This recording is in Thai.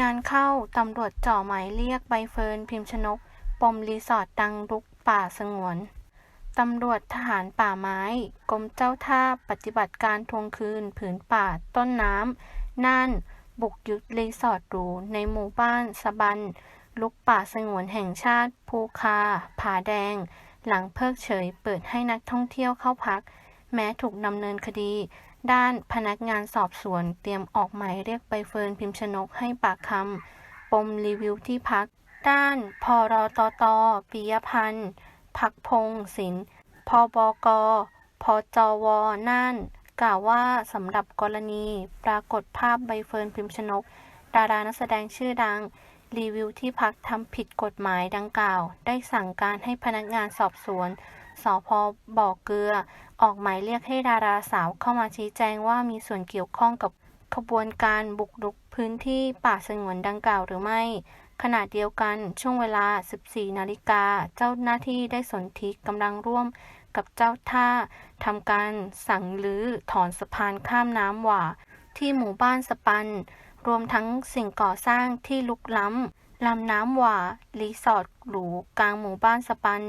งานเข้า ตำรวจเจ่อหมายเรียกใบเฟิร์นพิมชนก ปมรีสอร์ทดังรุกป่าสงวน ตำรวจทหารป่าไม้ กรมเจ้าท่าปฏิบัติการทวงคืน ผืนป่าต้นน้ำน่าน บุกยึดรีสอร์ทหรูในหมู่บ้านสะบัน ลุกป่าสงวนแห่งชาติ ภูคา ผาแดง หลังเพิกเฉยเปิดให้นักท่องเที่ยวเข้าพัก แม้ถูกดำเนินคดี ด้านพนักงานสอบสวนเตรียมออกหมายเรียกใบเฟิร์นพิมชนกให้ปากคำปมรีวิวที่พัก ด้านพรอตตปิยพันธ์พักพงศ์ศิลป์พบกพจวน่านกล่าวว่าสำหรับกรณีปรากฏภาพใบเฟิร์นพิมชนก ดารานักแสดงชื่อดัง รีวิวที่พักทำผิดกฎหมายดังกล่าว ได้สั่งการให้พนักงานสอบสวน สพบ่อเกลือ ออกหมายเรียกให้ดาราสาวเข้ามาชี้แจงว่ามีส่วนเกี่ยวข้องกับขบวนการบุกรุกพื้นที่ป่าสงวนดังกล่าวหรือไม่ ขณะเดียวกันช่วงเวลา 14 นาฬิกา เจ้าหน้าที่ได้สนธิกำลังร่วมกับเจ้าท่าทำการสั่งรื้อถอนสะพานข้ามน้ำหว่า ที่หมู่บ้านสปัน รวมทั้งสิ่งก่อสร้างที่ลุกล้ำลำน้ำหว่ารีสอร์ทหรูกลางหมู่บ้านสปัน